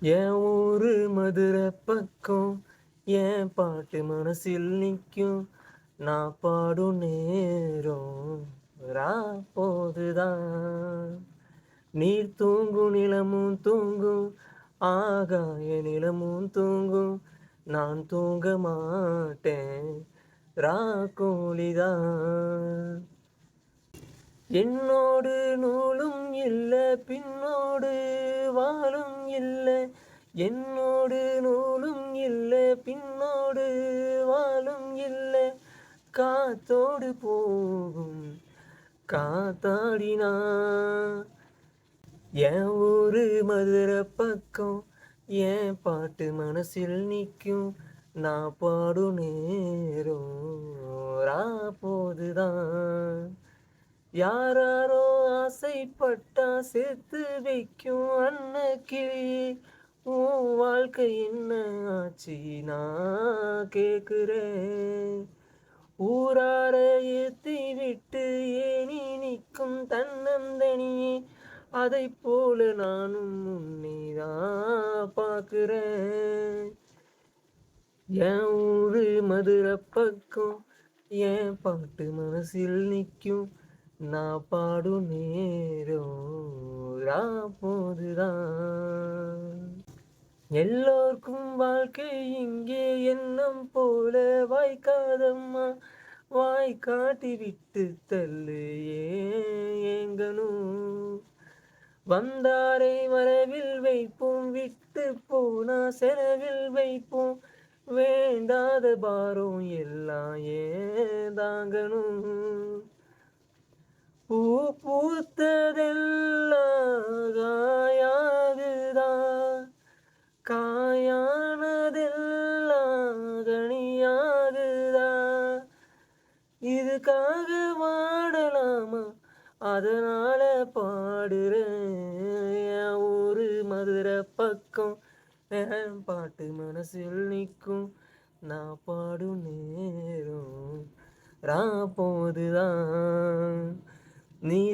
என் ஊரு மதுரை பக்கம் என் பாட்டு மனசில் நிற்கும். நான் பாடும் நேரம் ரா போதுதான். நீர் தூங்கும் நிலமும் தூங்கும் ஆகாய நிலமும் தூங்கும். நான் தூங்க மாட்டேன் ரா கோழிதான். என்னோடு நூலும் இல்லை பின்னோடு வாழும் இல்லை என்னோடு நூலும் இல்லை பின்னோடு வாழும் இல்லை. காத்தோடு போகும் காத்தாடினா. என் ஊரு மதுரை பக்கம் என் பாட்டு மனசில் நிற்கும். நான் பாடும் நேரம் போதுதான். யாராரோ ஆசைப்பட்டா சேர்த்து வைக்கும் அன்னக்கிளி. உன் வாழ்க்கை என்ன ஆச்சு நான் கேட்குறேன் ஊரார ஏத்தி விட்டு ஏனி நிற்கும் தன்னந்தனியே அதை போல நானும் முன்னேதான் பார்க்குறேன். என் ஊரு மதுரை பக்கம் என் பாட்டு மனசில் நிற்கும். நான் பாடும் நேரம் போதுதான் எல்லோருக்கும் வாழ்க்கை இங்கே எண்ணம் போல. வாய்க்காதம்மா வாய் காட்டி விட்டு தள்ளு ஏங்கணும் வந்தாரை வரவில் வைப்போம் விட்டு போனா செலவில் வைப்போம். வேண்டாத பாரம் எல்லாம் ஏதாங்கணும் பூ பூத்ததெல்லாம் காயாகுதா காயானதெல்லாம் கனியாகுதா இதுக்காக வாடலாமா? அதனால பாடுறேன். ஒரு மதுரை பக்கம் என் பாட்டு மனசில் நிற்கும். நான் பாடும் நேரம் ரா போதுதான்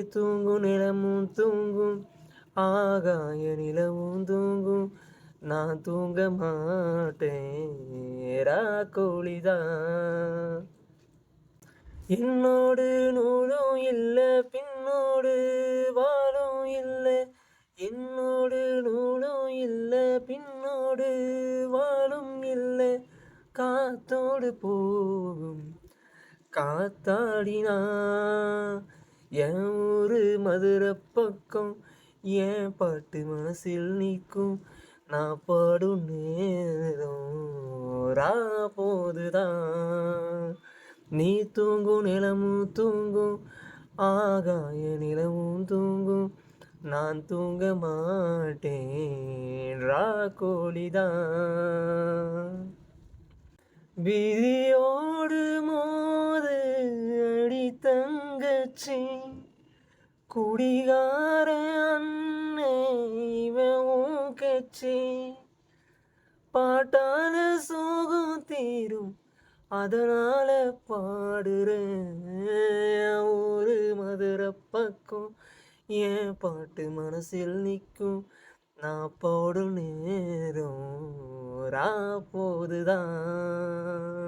தூங்கும் நிலமும் தூங்கும் ஆகாய நிலவும் தூங்கும். நான் தூங்க மாட்டேன் கோழிதான் என்னோடு நூலும் இல்லை பின்னோடு வாழும் இல்லை. என்னோடு நூலும் இல்லை பின்னோடு வாழும் இல்லை. காத்தோடு போகும் காத்தாடினா என் ஊரு மதுரை பக்கம் என் பாட்டு மனசில் நிற்கும். நான் பாடும் நேரம் ரா போதுதான். நீ தூங்கும் நிலமும் தூங்கும் ஆகாய நிலமும் தூங்கும். நான் தூங்க மாட்டேன் ரா கோழிதான். விதியோடு மோது அடி தங்கச்சி குடிகார அண்ணே இவன் கட்சி பாட்டால சோகம் தீரும் அதனால பாடுறேன். ஒரு மதுரை பக்கம் என் பாட்டு மனசில் நிற்கும். நான் போடும் நேரம் ரா போதுதான்